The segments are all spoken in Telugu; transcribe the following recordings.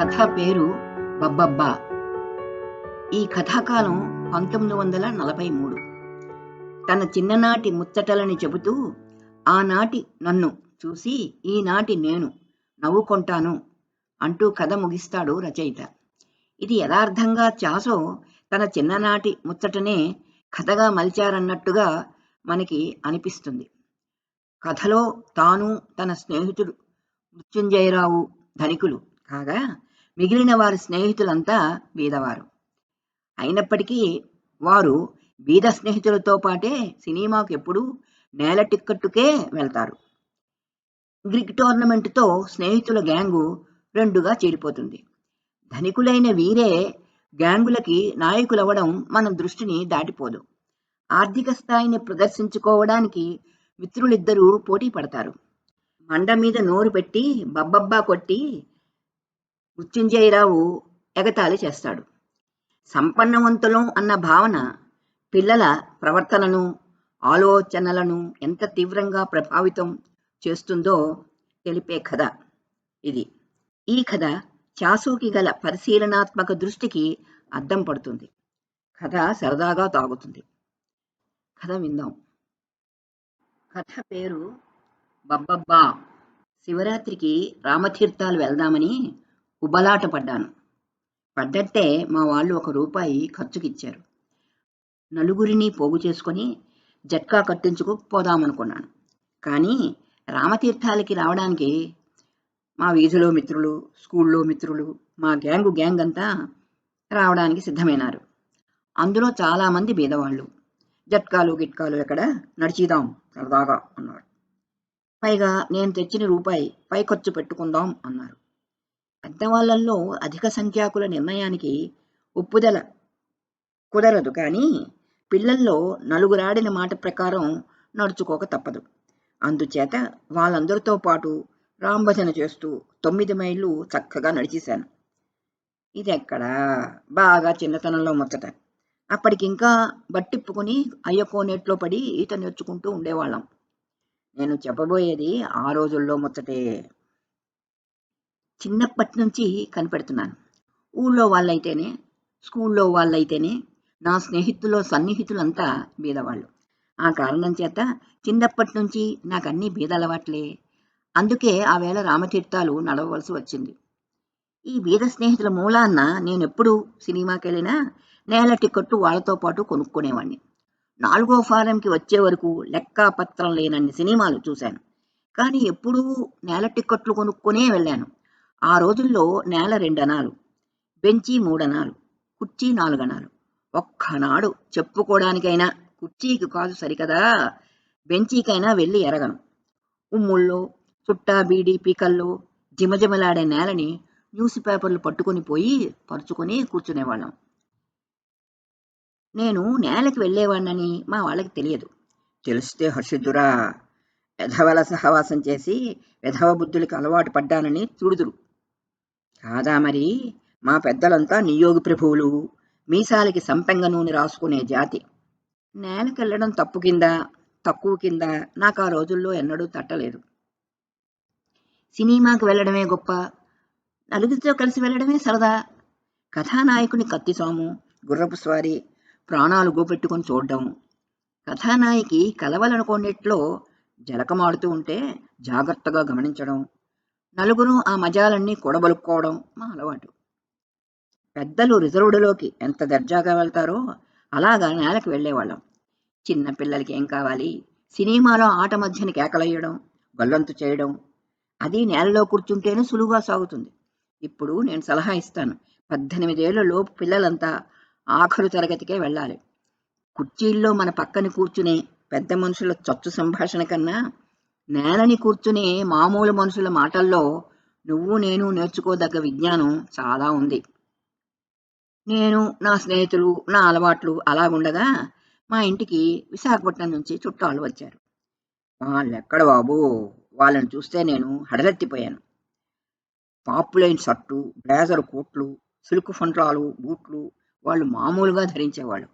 కథ పేరు బబ్బబ్బా. ఈ కథాకాలం పంతొమ్మిది వందల నలభై మూడు. తన చిన్ననాటి ముచ్చటలని చెబుతూ ఆనాటి నన్ను చూసి ఈనాటి నేను నవ్వుకొంటాను అంటూ కథ ముగిస్తాడు రచయిత. ఇది యథార్థంగా చాసో తన చిన్ననాటి ముచ్చటనే కథగా మలిచారన్నట్టుగా మనకి అనిపిస్తుంది. కథలో తాను తన స్నేహితుడు మృత్యుంజయరావు ధనికులు కాగా మిగిలిన వారి స్నేహితులంతా బీదవారు. అయినప్పటికీ వారు బీద స్నేహితులతో పాటే సినిమాకు ఎప్పుడూ నేల టిక్కెట్టుకే వెళ్తారు. గ్రిక్ టోర్నమెంట్తో స్నేహితుల గ్యాంగు రెండుగా చేరిపోతుంది. ధనికులైన వీరే గ్యాంగులకి నాయకులవ్వడం మన దృష్టిని దాటిపోదు. ఆర్థిక స్థాయిని ప్రదర్శించుకోవడానికి మిత్రులిద్దరూ పోటీ పడతారు. మండ మీద నోరు పెట్టి బబ్బబ్బా కొట్టి మృత్యుంజయరావు ఎగతాళి చేస్తాడు. సంపన్నవంతులం అన్న భావన పిల్లల ప్రవర్తనను ఆలోచనలను ఎంత తీవ్రంగా ప్రభావితం చేస్తుందో తెలిపే కథ ఇది. ఈ కథ చాసోకి గల పరిశీలనాత్మక దృష్టికి అద్దం పడుతుంది. కథ సరదాగా తాగుతుంది. కథ విందాం. కథ పేరు బబ్బబ్బా. శివరాత్రికి రామతీర్థాలు వెళ్దామని ఉబలాట పడ్డాను. పడ్డట్టే మా వాళ్ళు ఒక రూపాయి ఖర్చుకిచ్చారు. నలుగురిని పోగు చేసుకొని జట్కా కట్టించుకు పోదామనుకున్నాను. కానీ రామతీర్థాలకి రావడానికి మా వీధిలో మిత్రులు స్కూల్లో మిత్రులు మా గ్యాంగు గ్యాంగ్ అంతా రావడానికి సిద్ధమైనారు. అందులో చాలామంది బీదవాళ్ళు. జట్కాలు గిట్కాలు ఎక్కడ? నడిచిదాం సరదాగా అన్నారు. పైగా నేను తెచ్చిన రూపాయి పై ఖర్చు పెట్టుకుందాం అన్నారు. పెద్దవాళ్ళల్లో అధిక సంఖ్యాకుల నిర్ణయానికి ఒప్పుదల కుదరదు. కానీ పిల్లల్లో నలుగురాడిన మాట ప్రకారం నడుచుకోక తప్పదు. అందుచేత వాళ్ళందరితో పాటు రాంభజన చేస్తూ తొమ్మిది మైళ్ళు చక్కగా నడిచేశాను. ఇది ఎక్కడా బాగా చిన్నతనంలో ముచ్చట. అప్పటికింకా బట్టిప్పుకుని అయ్యకోనేట్లో పడి ఈత నేర్చుకుంటూ ఉండేవాళ్ళం. నేను చెప్పబోయేది ఆ రోజుల్లో ముచ్చటే. చిన్నప్పటి నుంచి కనిపెడుతున్నాను. ఊళ్ళో వాళ్ళైతేనే స్కూల్లో వాళ్ళైతేనే నా స్నేహితుల్లో సన్నిహితులంతా బీదవాళ్ళు. ఆ కారణం చేత చిన్నప్పటి నుంచి నాకు అన్ని బీద అలవాట్లే అందుకే ఆ వేళ రామతీర్థాలు నడవవలసి వచ్చింది. ఈ బీద స్నేహితుల మూలాన్న నేను ఎప్పుడు సినిమాకి వెళ్ళినా నేల టికెట్టు వాళ్ళతో పాటు కొనుక్కునేవాడిని నాలుగో ఫారంకి వచ్చే వరకు లెక్కాపత్రం లేనన్ని సినిమాలు చూశాను. కానీ ఎప్పుడూ నేల టిక్కెట్లు కొనుక్కునే వెళ్ళాను. ఆ రోజుల్లో నేల రెండనాలు బెంచి మూడనాలు కుర్చీ నాలుగనాలు. ఒక్కనాడు చెప్పుకోవడానికైనా కుర్చీకి కాదు సరికదా బెంచీకైనా వెళ్ళి ఎరగను. ఉమ్ముళ్ళో చుట్టా బీడి పీకల్లో జిమజిమలాడే నేలని న్యూస్ పేపర్లు పట్టుకొని పోయి పరుచుకొని కూర్చునేవాళ్ళం. నేను నేలకి వెళ్ళేవాడినని మా వాళ్ళకి తెలియదు. తెలిస్తే హర్షిద్దురా విధవల సహవాసం చేసి వెధవ బుద్ధులకి అలవాటు పడ్డానని తుడుదురు. కాదా మరి? మా పెద్దలంతా నియోగి ప్రభువులు. మీసాలకి సంపెంగ నూనె రాసుకునే జాతి. నేలకెళ్ళడం తప్పు కింద తక్కువ కింద నాకు ఆ రోజుల్లో ఎన్నడూ తట్టలేదు. సినిమాకి వెళ్ళడమే గొప్ప నలుగురితో కలిసి వెళ్ళడమే సరదా. కథానాయకుని కత్తిసాము గుర్రపు స్వారీ ప్రాణాలు గోపెట్టుకొని చూడడం. కథానాయకి కలవలనుకునేట్లో జలకమాడుతూ ఉంటే జాగ్రత్తగా గమనించడం. నలుగురు ఆ మజాలన్నీ కూడబలుక్కోవడం మా అలవాటు. పెద్దలు రిజర్వ్డ్లోకి ఎంత దర్జాగా వెళ్తారో అలాగా నేలకు వెళ్ళేవాళ్ళం. చిన్న పిల్లలకి ఏం కావాలి? సినిమాలో ఆట మధ్యని కేకలయ్యడం గొల్లంతు చేయడం అది నేలలో కూర్చుంటేనే సులువుగా సాగుతుంది. ఇప్పుడు నేను సలహా ఇస్తాను. పద్దెనిమిదేళ్ళ లోపు పిల్లలంతా ఆఖరు తరగతికే వెళ్ళాలి. కుర్చీల్లో మన పక్కన కూర్చునే పెద్ద మనుషుల చచ్చు సంభాషణ కన్నా నేలని కూర్చుని మామూలు మనుషుల మాటల్లో నువ్వు నేను నేర్చుకోదగ్గ విజ్ఞానం చాలా ఉంది. నేను నా స్నేహితులు నా అలవాట్లు అలాగుండగా మా ఇంటికి విశాఖపట్నం నుంచి చుట్టాలు వచ్చారు. వాళ్ళెక్కడ బాబు? వాళ్ళని చూస్తే నేను హడలెత్తిపోయాను. పాపులైన్ షర్టు బ్లేజర్ కోట్లు సిల్క్ ఫంట్రాలు బూట్లు వాళ్ళు మామూలుగా ధరించేవాళ్ళు.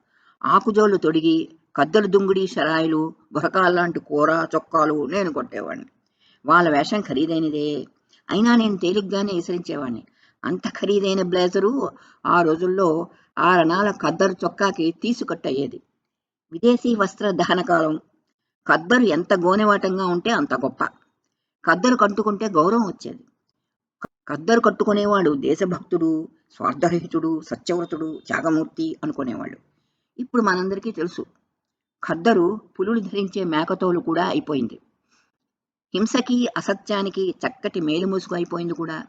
ఆకుజోళ్ళు తొడిగి కద్దలు దుంగుడి షరాయిలు బురకాల్లాంటి కూర చొక్కాలు నేను కొట్టేవాడిని. వాళ్ళ వేషం ఖరీదైనదే. అయినా నేను తేలిగ్గానే విసరించేవాడిని. అంత ఖరీదైన బ్లేజరు ఆ రోజుల్లో ఆరణాల కద్దరు చొక్కాకి తీసుకట్టయ్యేది. విదేశీ వస్త్ర దహన కాలం. కద్దరు ఎంత గోనెవాటంగా ఉంటే అంత గొప్ప. కద్దరు కట్టుకుంటే గౌరవం వచ్చేది. కద్దరు కట్టుకునేవాడు దేశభక్తుడు స్వార్థరహితుడు సత్యవ్రతుడు త్యాగమూర్తి అనుకునేవాళ్ళు. ఇప్పుడు మనందరికీ తెలుసు. ఖద్దరు పులులు ధరించే మేకతోలు కూడా అయిపోయింది. హింసకి అసత్యానికి చక్కటి మేలుమూసుకు అయిపోయింది కూడా.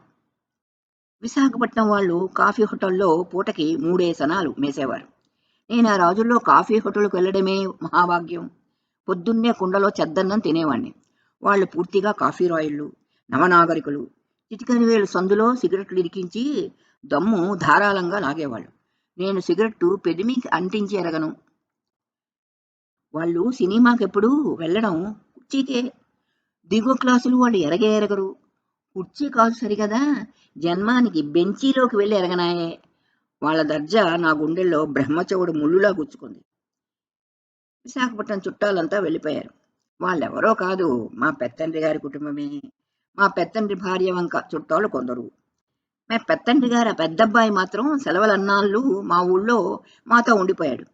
విశాఖపట్నం వాళ్ళు కాఫీ హోటల్లో పూటకి మూడే సనాలు మేసేవారు. నేను ఆ రోజుల్లో కాఫీ హోటల్కి వెళ్ళడమే మహాభాగ్యం. పొద్దున్నే కుండలో చెద్దన్నం తినేవాణ్ణి. వాళ్ళు పూర్తిగా కాఫీ రాయిళ్ళు నవనాగరికులు. చిటికని వేలు సందులో సిగరెట్లు ఇరికించి దమ్ము ధారాళంగా లాగేవాళ్ళు. నేను సిగరెట్టు పెదిమికి అంటించి ఎరగను. వాళ్ళు సినిమాకి ఎప్పుడు వెళ్ళడం కుర్చీకే. దిగువ క్లాసులు వాళ్ళు ఎరగే ఎరగరు. కుర్చీ కాదు సరిగదా. జన్మానికి బెంచీలోకి వెళ్ళి ఎరగనాయే. వాళ్ళ దర్జా నా గుండెల్లో బ్రహ్మచవుడు ముళ్ళులా గుచ్చుకుంది. విశాఖపట్నం చుట్టాలంతా వెళ్ళిపోయారు. వాళ్ళెవరో కాదు మా పెత్తండ్రి గారి కుటుంబమే. మా పెత్తండ్రి భార్య వంక చుట్టాలు కొందరు. మా పెత్తండ్రి గారు పెద్దబ్బాయి మాత్రం సెలవులన్నాళ్ళు మా ఊళ్ళో మాతో ఉండిపోయాడు.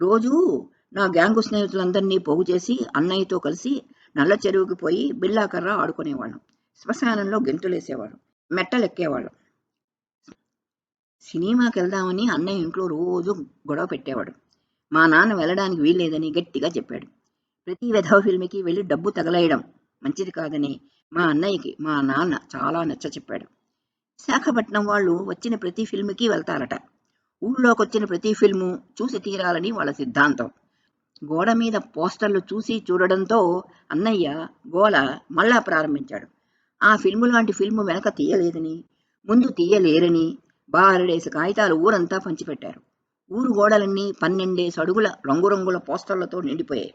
రోజు నా గ్యాంగు స్నేహితులందరినీ పోగు చేసి అన్నయ్యతో కలిసి నల్ల చెరువుకి పోయి బిల్లాకర్ర ఆడుకునేవాళ్ళం. శ్మశానంలో గెంతులేసేవాళ్ళం. మెట్టలెక్కేవాళ్ళం. సినిమాకి వెళ్దామని అన్నయ్య ఇంట్లో రోజు గొడవ పెట్టేవాడు. మా నాన్న వెళ్ళడానికి వీల్లేదని గట్టిగా చెప్పాడు. ప్రతి వెధవ ఫిల్మ్కి వెళ్ళి డబ్బు తగలేయడం మంచిది కాదని మా అన్నయ్యకి మా నాన్న చాలా నచ్చ చెప్పాడు. విశాఖపట్నం వాళ్ళు వచ్చిన ప్రతి ఫిల్మ్కి వెళ్తారట. ఊళ్ళోకి వచ్చిన ప్రతి ఫిల్ము చూసి తీరాలని వాళ్ళ సిద్ధాంతం. గోడ మీద పోస్టర్లు చూసి చూడడంతో అన్నయ్య గోల మళ్ళా ప్రారంభించాడు. ఆ ఫిల్ము లాంటి ఫిల్ము వెనక తీయలేదని ముందు తీయలేరని బారడేసి కాగితాలు ఊరంతా పంచిపెట్టారు. ఊరు గోడలన్నీ పన్నెండేసి అడుగుల రంగురంగుల పోస్టర్లతో నిండిపోయాయి.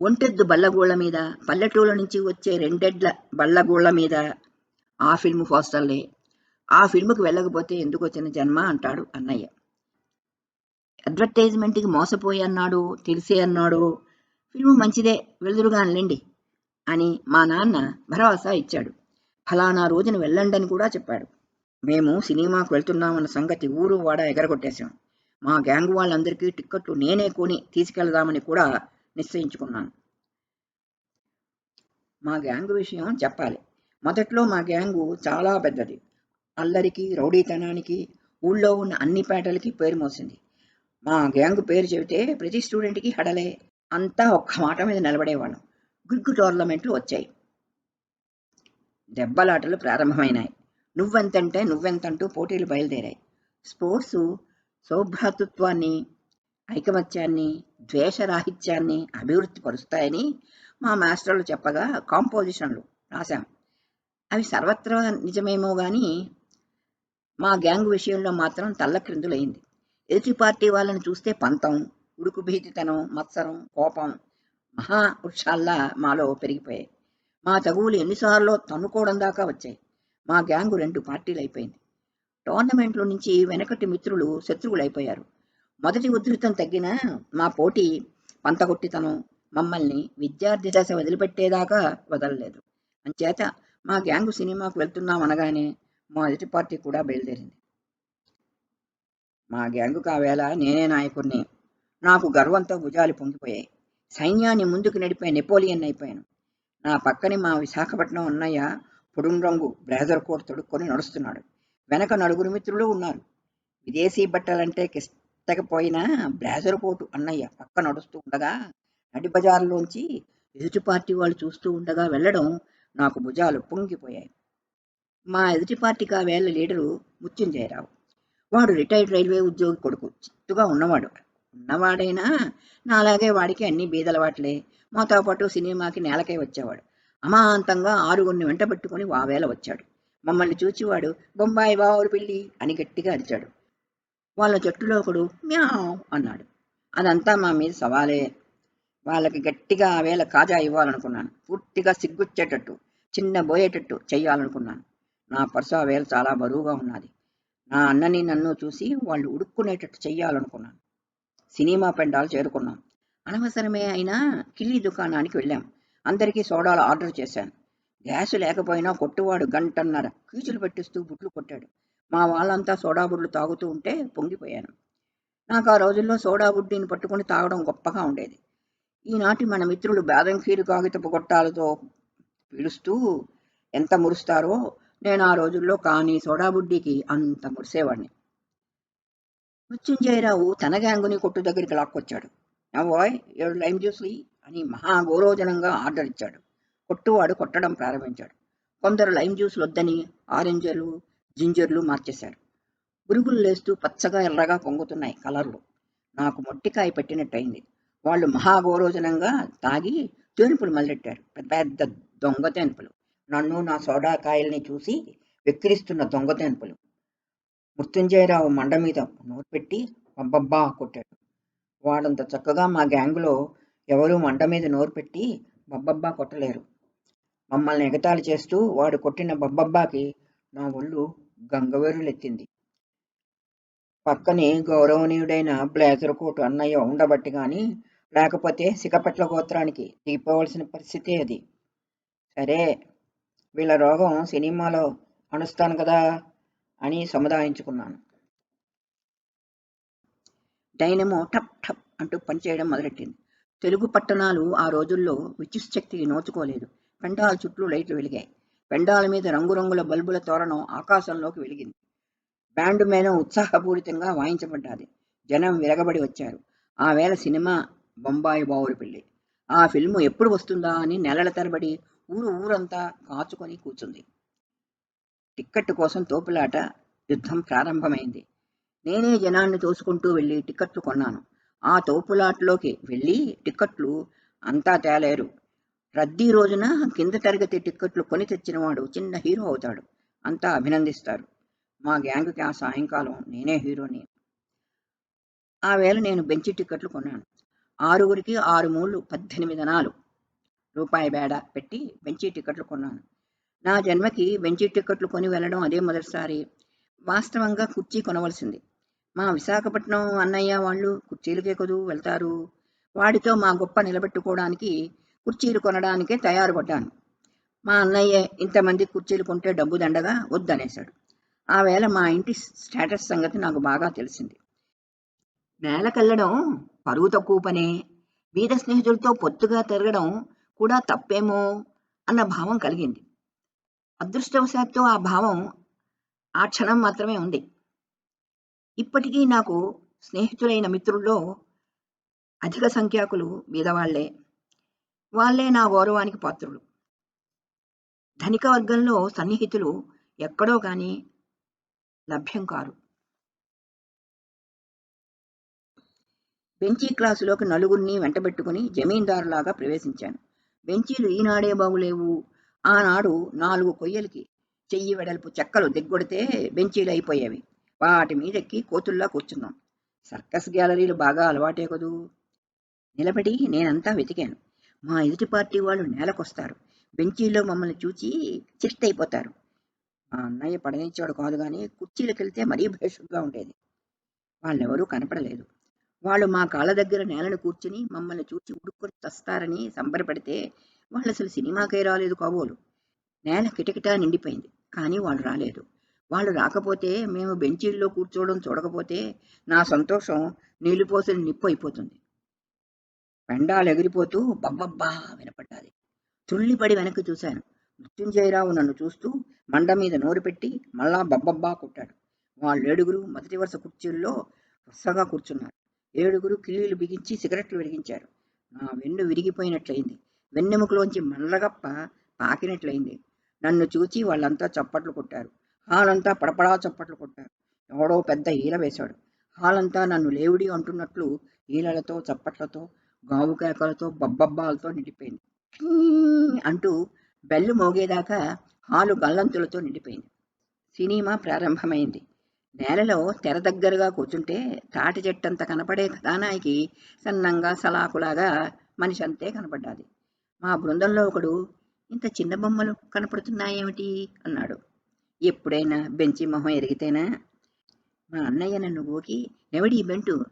ఒంటెద్దు బల్లగూళ్ళ మీద పల్లెటూళ్ళ నుంచి వచ్చే రెండెడ్ల బల్లగూళ్ళ మీద ఆ ఫిల్ము పోస్టర్లే. ఆ ఫిల్ముకి వెళ్ళకపోతే ఎందుకు వచ్చిన జన్మ అంటాడు అన్నయ్య. అడ్వర్టైజ్మెంట్కి మోసపోయి అన్నాడు తెలిసే అన్నాడు. ఫిల్ము మంచిదే వెళ్దురుగానిలేండి అని మా నాన్న భరోసా ఇచ్చాడు. ఫలానా రోజున వెళ్ళండని కూడా చెప్పాడు. మేము సినిమాకు వెళ్తున్నామన్న సంగతి ఊరు వాడ ఎగరగొట్టేశాం. మా గ్యాంగ్ వాళ్ళందరికీ టిక్కెట్లు నేనే కొని తీసుకెళ్దామని కూడా నిశ్చయించుకున్నాను మా గ్యాంగ్ విషయం చెప్పాలి. మొదట్లో మా గ్యాంగు చాలా పెద్దది. అల్లరికి రౌడీతనానికి ఊళ్ళో ఉన్న అన్ని పేటలకి పేరు మోసింది. మా గ్యాంగ్ పేరు చెబితే ప్రతి స్టూడెంట్కి హడలే. అంతా ఒక్క మాట మీద నిలబడేవాళ్ళం. గుగ్గు టోర్నమెంట్లు వచ్చాయి. దెబ్బలాటలు ప్రారంభమైనాయి. నువ్వెంతంటే నువ్వెంతంటూ పోటీలు బయలుదేరాయి. స్పోర్ట్స్ సౌభ్రాతృత్వాన్ని ఐకమత్యాన్ని ద్వేషరాహిత్యాన్ని అభివృద్ధి పరుస్తాయని మా మాస్టర్లు చెప్పగా కాంపోజిషన్లు రాశాం. అవి సర్వత్రా నిజమేమో కానీ మా గ్యాంగ్ విషయంలో మాత్రం తల్లక్రిందులైంది. ఎదుటి పార్టీ వాళ్ళని చూస్తే పంతం ఉడుకు భీతితనం మత్సరం కోపం మహా వృక్షాల్లా మాలో పెరిగిపోయాయి. మా తగువులు ఎన్నిసార్లు తన్నుకోవడం దాకా వచ్చాయి. మా గ్యాంగు రెండు పార్టీలు అయిపోయింది టోర్నమెంట్లో నుంచి వెనకటి మిత్రులు శత్రువులు అయిపోయారు మొదటి ఉధృతం తగ్గినా మా పోటీ పంతగొట్టితనం మమ్మల్ని విద్యార్థి దశ వదిలిపెట్టేదాకా వదలలేదు. అంచేత మా గ్యాంగు సినిమాకు వెళ్తున్నాం అనగానే మా ఎదుటి పార్టీ కూడా బయలుదేరింది. మా గ్యాంగు కావేళ నేనే నాయకుడిని. నాకు గర్వంతో భుజాలు పొంగిపోయాయి. సైన్యాన్ని ముందుకు నడిపే నెపోలియన్ అయిపోయాను. నా పక్కనే మా విశాఖపట్నం అన్నయ్య పొడుం రంగు బ్లేజర్ కోట్ తొడుక్కొని నడుస్తున్నాడు. వెనక నలుగురు మిత్రులు ఉన్నారు. విదేశీ బట్టలంటే కిష్టకపోయినా బ్లేజర్ కోటు అన్నయ్య పక్క నడుస్తూ ఉండగా నడి బజార్లోంచి ఎదుటి పార్టీ వాళ్ళు చూస్తూ ఉండగా వెళ్ళడం నాకు భుజాలు పొంగిపోయాయి. మా ఎదుటి పార్టీకి ఆ వేళ లీడరు ముత్యంజయరావు. వాడు రిటైర్డ్ రైల్వే ఉద్యోగి కొడుకు. చిత్తుగా ఉన్నవాడు. ఉన్నవాడైనా నాలాగే వాడికి అన్ని బీదలవాట్లే. మాతో పాటు సినిమాకి నేలకై వచ్చేవాడు. అమాంతంగా ఆరుగురిని వెంట పెట్టుకుని వావేల వచ్చాడు. మమ్మల్ని చూచివాడు బొంబాయి బావురు పిల్లి అని గట్టిగా అరిచాడు. వాళ్ళ జట్టులో ఒకడు మ్యావ్ అన్నాడు. అదంతా మా మీద సవాలే. వాళ్ళకి గట్టిగా ఆ వేళ కాజా ఇవ్వాలనుకున్నాను. పూర్తిగా సిగ్గుచ్చేటట్టు చిన్న బోయేటట్టు చెయ్యాలనుకున్నాను. నా పర్సు ఆ వేళ చాలా బరువుగా ఉన్నది. నా అన్నని నన్ను చూసి వాళ్ళు ఉడుక్కునేటట్టు చెయ్యాలనుకున్నాను. సినిమా పెండాలు చేరుకున్నాం. అనవసరమే అయినా కిల్లీ దుకాణానికి వెళ్ళాం. అందరికీ సోడాలు ఆర్డర్ చేశాను. గ్యాస్ లేకపోయినా కొట్టువాడు గంటన్నర కీచులు పెట్టిస్తూ బుట్లు కొట్టాడు. మా వాళ్ళంతా సోడా బుడ్లు తాగుతూ ఉంటే పొంగిపోయాను. నాకు ఆ రోజుల్లో సోడా బుడ్డిని పట్టుకొని తాగడం గొప్పగా ఉండేది. ఈనాటి మన మిత్రులు బాదం కీరు కాగితపు గొట్టాలతో పిలుస్తూ ఎంత మురుస్తారో నేను ఆ రోజుల్లో కానీ సోడాబుడ్డికి అంత మురిసేవాడిని. మృత్యుంజయరావు తన గ్యాంగుని కొట్టు దగ్గరికి లాక్కొచ్చాడు. నవ్వాయ్ ఏడు లైమ్ జ్యూస్లీ అని మహాగోరోజనంగా ఆర్డర్ ఇచ్చాడు. కొట్టువాడు కొట్టడం ప్రారంభించాడు. కొందరు లైమ్ జ్యూస్లు వద్దని ఆరెంజర్లు జింజర్లు మార్చేశారు. పురుగులు లేస్తూ పచ్చగా ఎర్రగా పొంగుతున్నాయి కలర్లు. నాకు మొట్టికాయ పెట్టినట్టయింది. వాళ్ళు మహాగౌరవజనంగా తాగి తేనుపులు మొదలెట్టారు. పెద్ద పెద్ద దొంగ తేనుపులు. నన్ను నా సోడా కాయల్ని చూసి వెక్కిరిస్తున్న దొంగ మృత్యుంజయరావు మండ మీద నోరు పెట్టి అబ్బబ్బా కొట్టాడు. వాడంత చక్కగా మా గ్యాంగులో ఎవరూ మంట మీద నోరు పెట్టి బబ్బబ్బా కొట్టలేరు. మమ్మల్ని ఎగతాళి చేస్తూ వాడు కొట్టిన బబ్బబ్బాకి నా ఒళ్ళు గంగవేరులెత్తింది పక్కనే గౌరవనీయుడైన బ్లేజర్ కోటు అన్నయ్య ఉండబట్టి కానీ లేకపోతే సికపట్ల గోత్రానికి దిగిపోవలసిన పరిస్థితి అది. సరే వీళ్ళ రోగం సినిమాలో అణుస్తాను కదా అని సముదాయించుకున్నాను. డైనమో టప్ టప్ అంటూ పనిచేయడం మొదలెట్టింది. తెలుగు పట్టణాలు ఆ రోజుల్లో విద్యుత్ శక్తికి నోచుకోలేదు. పెండాల చుట్టూ లైట్లు వెలిగాయి. పెండాల మీద రంగురంగుల బల్బుల తోరణం ఆకాశంలోకి వెలిగింది. బ్యాండ్ మేనం ఉత్సాహపూరితంగా వాయించబడ్డాది. జనం విరగబడి వచ్చారు. ఆ వేళ సినిమా బొంబాయి బావురు పెళ్ళి ఆ ఫిల్ము ఎప్పుడు వస్తుందా అని నెలల తరబడి ఊరు ఊరంతా కాచుకొని కూర్చుంది టిక్కెట్ కోసం తోపులాట యుద్ధం ప్రారంభమైంది. నేనే జనాన్ని తోసుకుంటూ వెళ్ళి టిక్కెట్లు కొన్నాను. ఆ తోపులాటలోకి వెళ్ళి టిక్కెట్లు అంతా తేలేరు. రద్దీ రోజున కింద తరగతి టిక్కెట్లు కొని తెచ్చినవాడు చిన్న హీరో అవుతాడు. అంతా అభినందిస్తారు. మా గ్యాంగ్కి ఆ సాయంకాలం నేనే హీరోని. ఆ వేళ నేను బెంచి టిక్కెట్లు కొన్నాను. ఆరుగురికి ఆరు మూళ్ళు పద్దెనిమిది అనాలు రూపాయి బేడ పెట్టి బెంచి టిక్కెట్లు కొన్నాను. నా జన్మకి బెంచి టిక్కెట్లు కొని వెళ్ళడం అదే మొదటిసారి. వాస్తవంగా కుర్చీ కొనవలసింది. మా విశాఖపట్నం అన్నయ్య వాళ్ళు కుర్చీలకే కదూ వెళ్తారు. వాడితో మా గొప్ప నిలబెట్టుకోవడానికి కుర్చీలు కొనడానికే తయారుపడ్డాను. మా అన్నయ్య ఇంతమంది కుర్చీలు కొంటే డబ్బు దండగా వద్దనేశాడు. ఆ వేళ మా ఇంటి స్టేటస్ సంగతి నాకు బాగా తెలిసింది. నేలకెళ్ళడం పరువు తక్కువ పనే. వీధ స్నేహితులతో పొత్తుగా తిరగడం కూడా తప్పేమో అన్న భావం కలిగింది. అదృష్టవశాత్తు ఆ భావం ఆ క్షణం మాత్రమే ఉంది. ఇప్పటికీ నాకు స్నేహితులైన మిత్రుల్లో అధిక సంఖ్యాకులు బీదవాళ్ళే వాళ్ళే నా గౌరవానికి పాత్రులు. ధనిక వర్గంలో సన్నిహితులు ఎక్కడో కానీ లభ్యం కారు. బెంచీ క్లాసులోకి నలుగురిని వెంటబెట్టుకుని జమీందారులాగా ప్రవేశించాను. బెంచీలు ఈనాడే బాగులేవు. ఆనాడు నాలుగు కొయ్యలకి చెయ్యి వెడల్పు చెక్కలు దిగ్గొడితే బెంచీలు అయిపోయేవి. వాటి మీదెక్కి కోతుల్లా కూర్చున్నాం. సర్కస్ గ్యాలరీలు బాగా అలవాటే కదూ. నిలబడి నేనంతా వెతికాను. మా ఎదుటి పార్టీ వాళ్ళు నేలకొస్తారు. బెంచీలో మమ్మల్ని చూచి చిట్టయిపోతారు మా అన్నయ్య పడనిచ్చాడు కాదు కానీ కుర్చీలకెళ్తే మరీ భేషుగ్గా ఉండేది. వాళ్ళెవరూ కనపడలేదు. వాళ్ళు మా కాళ్ళ దగ్గర నేలను కూర్చుని మమ్మల్ని చూచి ఉడుక్కొని చస్తారని సంబరపడితే వాళ్ళు అసలు సినిమాకే రాలేదు కాబోలు. నేల కిటకిటా నిండిపోయింది కానీ వాళ్ళు రాలేదు. వాళ్ళు రాకపోతే మేము బెంచీల్లో కూర్చోవడం చూడకపోతే నా సంతోషం నీళ్ళు పోసిన నిప్పు అయిపోతుంది. పెండాలు ఎగిరిపోతూ బబ్బబ్బా వినపడ్డాది. తుళ్ళిపడి వెనక్కి చూశాను. మృత్యుంజయరావు నన్ను చూస్తూ మండ మీద నోరు పెట్టి మళ్ళా బబ్బబ్బా కొట్టాడు. వాళ్ళేడుగురు మొదటి వరుస కుర్చీల్లో వరుసగా కూర్చున్నారు. ఏడుగురు కిళ్ళీలు బిగించి సిగరెట్లు వెలిగించారు. నా వెన్ను విరిగిపోయినట్లయింది. వెన్నెముకలోంచి మల్లగప్ప పాకినట్లయింది. నన్ను చూచి వాళ్ళంతా చప్పట్లు కొట్టారు. హాలంతా పడపడా చప్పట్లు కొట్టారు. ఎవడో పెద్ద ఈల వేశాడు. హాలంతా నన్ను లేవుడి అంటున్నట్లు ఈలలతో చప్పట్లతో గావు కేకలతో బబ్బబ్బాలతో నిండిపోయింది. అంటూ బెల్లు మోగేదాకా హాలు గల్లంతులతో నిండిపోయింది. సినిమా ప్రారంభమైంది. నేలలో తెర దగ్గరగా కూర్చుంటే తాటి చెట్టంత కనపడే కథానాయికి సన్నంగా సలాకులాగా మనిషి అంతే కనపడ్డాది. మా బృందంలో ఒకడు ఇంత చిన్న బొమ్మలు కనపడుతున్నాయేమిటి? అన్నాడు. ఎప్పుడైనా బెంచి మొహం ఎరిగితేనా? మా అన్నయ్య నన్ను గోకి ఎవడి బెంటు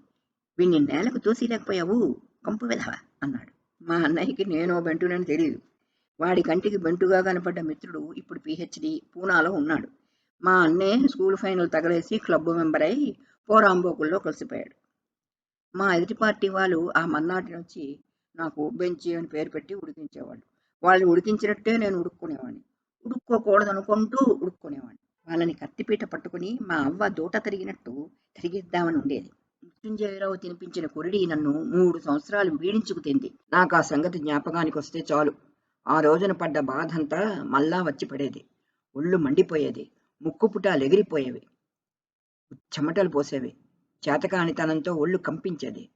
వీణ్ణి నేలకు తోసిలేకపోయావు కంపు విధవ? అన్నాడు. మా అన్నయ్యకి నేనో బెంటునని తెలియదు వాడి కంటికి బెంటుగా కనపడ్డ మిత్రుడు ఇప్పుడు పిహెచ్డి పూనాలో ఉన్నాడు. మా అన్నే స్కూల్ ఫైనల్ తగలేసి క్లబ్ మెంబర్ అయి పోరాంబోకుల్లో కలిసిపోయాడు. మా ఎదుటి పార్టీ వాళ్ళు ఆ మన్నాటి నుంచి నాకు బెంచి అని పేరు పెట్టి ఉడికించేవాళ్ళు. వాళ్ళు ఉడికించినట్టే నేను ఉడుక్కునేవాడిని. ఉడుక్కోకూడదు అనుకుంటూ ఉడుక్కునేవాడిని. వాళ్ళని కత్తిపీట పట్టుకుని మా అవ్వ దూట తిరిగినట్టు తిరిగిద్దామని ఉండేది. మృత్యుంజయరావు తినిపించిన కొరిడి నన్ను మూడు సంవత్సరాలు వీడించుకుతింది నాకు ఆ సంగతి జ్ఞాపకానికి వస్తే చాలు. ఆ రోజున పడ్డ బాధంతా మళ్ళా వచ్చి పడేది. ఒళ్ళు మండిపోయేది. ముక్కుపుటాలు ఎగిరిపోయేవి. చెమటలు పోసేవి. చేతకానితనంతో ఒళ్ళు కంపించేది.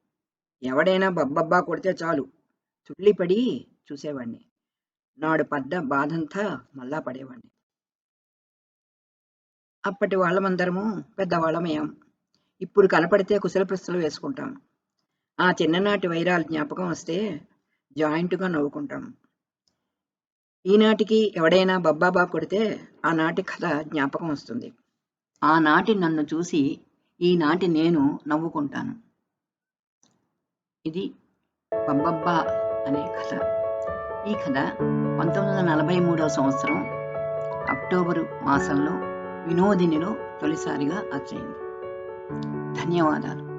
ఎవడైనా బబ్బబ్బా కొడితే చాలు. తుళ్ళిపడి చూసేవాణ్ణి. నాడు పడ్డ బాధంతా మళ్ళా పడేవాణ్ణి. అప్పటి వాళ్ళమందరము పెద్దవాళ్ళమయ్యాం. ఇప్పుడు కనపడితే కుశల ప్రశ్నలు వేసుకుంటాం. ఆ చిన్ననాటి వైరాల జ్ఞాపకం వస్తే జాయింట్గా నవ్వుకుంటాం. ఈనాటికి ఎవడైనా బబ్బాబా కొడితే ఆనాటి కథ జ్ఞాపకం వస్తుంది. ఆనాటి నన్ను చూసి ఈనాటి నేను నవ్వుకుంటాను. ఇది బబ్బబ్బా అనే కథ. ఈ కథ పంతొమ్మిది వందల నలభై మూడవ సంవత్సరం అక్టోబరు మాసంలో వినోదినిలో తొలిసారిగా అచ్చయింది ధన్యవాదాలు.